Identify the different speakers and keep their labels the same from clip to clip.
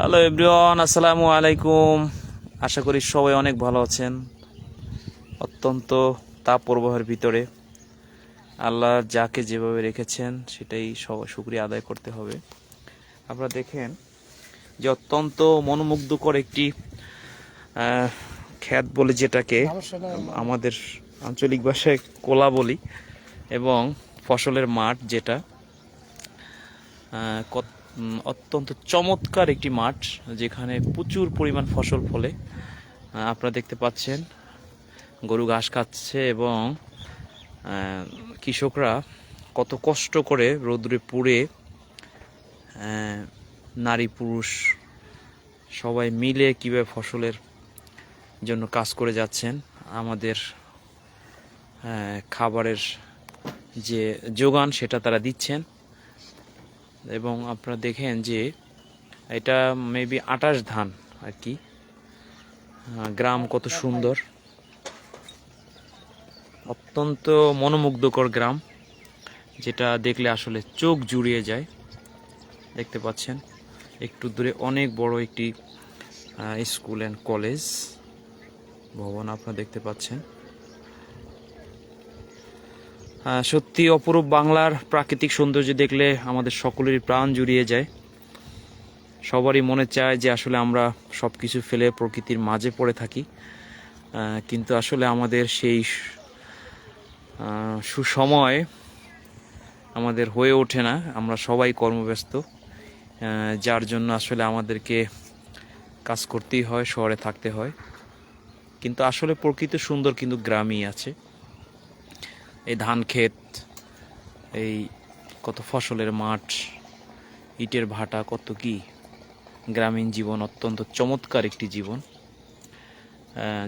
Speaker 1: Hello everyone আসসালামু আলাইকুম আশা করি সবাই অনেক ভালো আছেন। অত্যন্ত তাপ প্রবাহের ভিতরে আল্লাহ যাকে যেভাবে রেখেছেন, সেটাই সবাই শুক্রিয়া আদায় করতে হবে। আপনারা দেখেন যে অত্যন্ত মনোমুগ্ধকর একটি খ্যাত বলে যেটাকে আমাদের আঞ্চলিক ভাষায় কোলা বলি এবং ফসলের মাঠ যেটা কত- অত্যন্ত চমৎকার একটি মাঠ, যেখানে প্রচুর পরিমাণ ফসল ফলে। আপনারা দেখতে পাচ্ছেন, গরু ঘাস খাচ্ছে এবং কৃষকরা কত কষ্ট করে রৌদ্রে পুড়ে নারী পুরুষ সবাই মিলে কীভাবে ফসলের জন্য কাজ করে যাচ্ছেন, আমাদের খাবারের যে যোগান সেটা তারা দিচ্ছেন। এবং আপনারা দেখেন যে এটা মেবি আটাশ ধান আর কি। গ্রাম কত সুন্দর। অত্যন্ত মনোমুগ্ধকর গ্রাম যেটা দেখলে আসলে চোখ জুড়িয়ে যায়। দেখতে পাচ্ছেন একটু দূরে অনেক বড় একটি স্কুল অ্যান্ড কলেজ ভবন আপনারা দেখতে পাচ্ছেন। সত্যি অপরূপ বাংলার প্রাকৃতিক সৌন্দর্য দেখলে আমাদের সকলেরই প্রাণ জুড়িয়ে যায়। সবারই মনে চায় যে আসলে আমরা সব কিছু ফেলে প্রকৃতির মাঝে পড়ে থাকি। কিন্তু আসলে আমাদের সেই সুসময় আমাদের হয়ে ওঠে না। আমরা সবাই কর্মব্যস্ত। যার জন্য আসলে আমাদেরকে কাজ করতেই হয়, শহরে থাকতে হয়। কিন্তু আসলে প্রকৃতি সুন্দর কিন্তু গ্রামই আছে। এই ধান ক্ষেত এই কত ফসলের মাঠ ইটের ভাটা কত কি? গ্রামীণ জীবন অত্যন্ত চমৎকার একটি জীবন।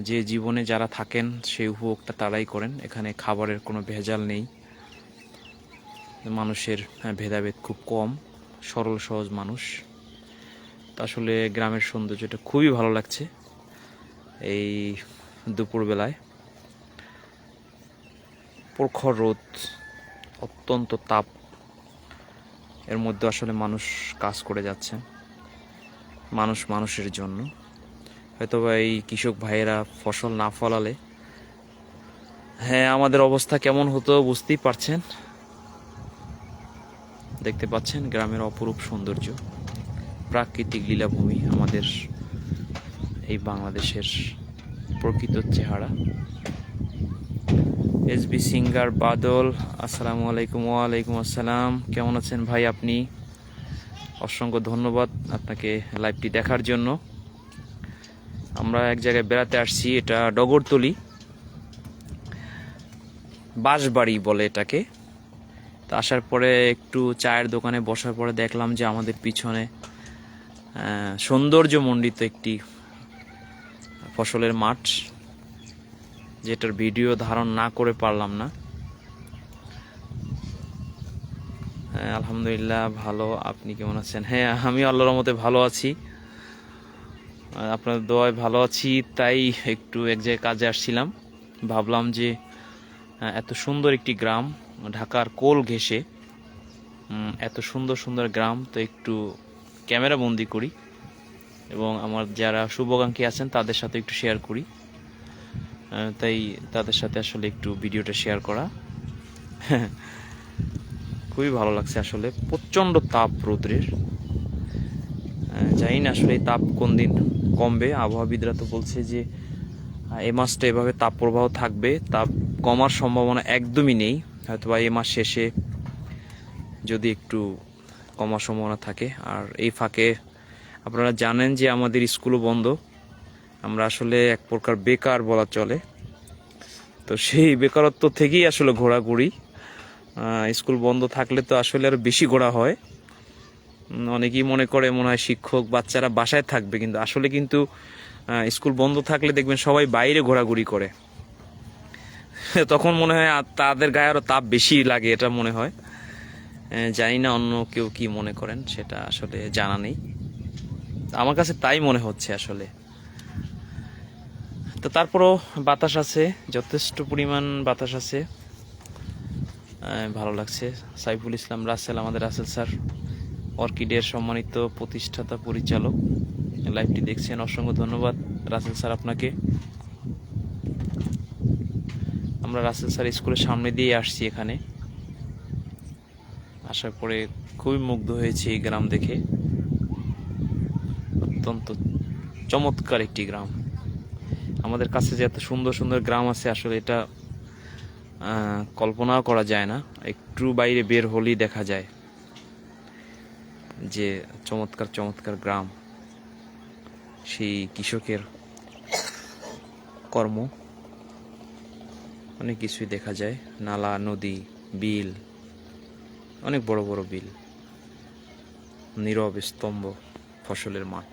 Speaker 1: যে জীবনে যারা থাকেন সেই উপভোগটা তারাই করেন। এখানে খাবারের কোনো ভেজাল নেই। মানুষের হ্যাঁ, ভেদাভেদ খুব কম সরল সহজ মানুষ। আসলে গ্রামের সৌন্দর্যটা খুবই ভালো লাগছে। এই দুপুরবেলায় প্রখর রোদ, অত্যন্ত তাপ, এর মধ্যে আসলে মানুষ কাজ করে যাচ্ছে। মানুষ মানুষের জন্য। হয়তোবা এই কৃষক ভাইয়েরা ফসল না ফলালে হ্যাঁ আমাদের অবস্থা কেমন হতো বুঝতেই পারছেন। দেখতে পাচ্ছেন গ্রামের অপরূপ সৌন্দর্য। প্রাকৃতিক লীলাভূমি আমাদের এই বাংলাদেশের প্রকৃত চেহারা। এসবি সিঙ্গার বাদল, আসসালামু আলাইকুম, ওয়ালাইকুম আসসালাম। কেমন আছেন ভাই আপনি? অসংখ্য ধন্যবাদ আপনাকে লাইভটি দেখার জন্য। আমরা এক জায়গায় বেড়াতে আসছি, এটা ডগরতলি। বাঁশবাড়ি বলে এটাকে। তো আসার পরে একটু চায়ের দোকানে বসার পরে দেখলাম যে আমাদের পিছনে সৌন্দর্যমণ্ডিত একটি ফসলের মাঠ। যেটার ভিডিও ধারণ না করে পারলাম না। হ্যাঁ আলহামদুলিল্লাহ ভালো। আপনি কেমন আছেন? হ্যাঁ আমি আল্লাহর মতে ভালো আছি। আর আপনাদের দোয়ায় ভালো আছি তাই একটু এক জায়গায় কাজে আসছিলাম। ভাবলাম যে এত সুন্দর একটি গ্রাম ঢাকার কোল উম, এত সুন্দর সুন্দর গ্রাম তো একটু ক্যামেরা বন্দি করি। এবং আমার যারা শুভাকাঙ্ক্ষী আছেন তাদের সাথে একটু শেয়ার করি। তাই তাদের সাথে আসলে একটু ভিডিওটা শেয়ার করা। খুবই ভালো লাগছে আসলে, প্রচণ্ড তাপ রৌদ্রের। জানি না আসলে তাপ কোন দিন কমবে। আবহাওয়াবিদরা তো বলছে যে এ মাসটা এভাবে তাপ প্রবাহ থাকবে। তাপ কমার সম্ভাবনা একদমই নেই। হয়তোবা এ মাস শেষে যদি একটু কমার সম্ভাবনা থাকে। আর এই ফাঁকে আপনারা জানেন যে আমাদের স্কুলও বন্ধ। আমরা আসলে এক প্রকার বেকার বলা চলে। তো সেই বেকারত্ব থেকেই আসলে ঘোরাঘুরি। স্কুল বন্ধ থাকলে তো আসলে আরও বেশি ঘোরা হয়। অনেকেই মনে করে, মনে হয় শিক্ষক বাচ্চারা বাসায় থাকবে, কিন্তু আসলে কিন্তু স্কুল বন্ধ থাকলে দেখবেন সবাই বাইরে ঘোরাঘুরি করে। তখন মনে হয় তাদের গায়ে আরও তাপ বেশি লাগে, এটা মনে হয়। জানি না অন্য কেউ কি মনে করেন, সেটা আসলে জানা নেই। আমার কাছে তাই মনে হচ্ছে আসলে। তো তারপরও বাতাস আছে, যথেষ্ট পরিমাণ বাতাস আছে। ভালো লাগছে। সাইফুল ইসলাম রাসেল, আমাদের রাসেল স্যার। অর্কিডের সম্মানিত প্রতিষ্ঠাতা পরিচালক। লাইভটি দেখছেন, অসংখ্য ধন্যবাদ রাসেল স্যার আপনাকে। আমরা রাসেল স্যার স্কুলের সামনে দিয়ে আসছি এখানে। আসার পরে খুবই মুগ্ধ হয়েছি এই গ্রাম দেখে। অত্যন্ত চমৎকার একটি গ্রাম। আমাদের কাছে যে এত সুন্দর সুন্দর গ্রাম আছে, আসলে এটা কল্পনাও করা যায় না। একটু বাইরে বের হলেই দেখা যায় যে চমৎকার চমৎকার গ্রাম। সেই কৃষকের কর্ম, অনেক কিছুই দেখা যায়। নালা, নদী, বিল, অনেক বড় বড় বিল। নীরব স্তম্ভ, ফসলের মাঠ।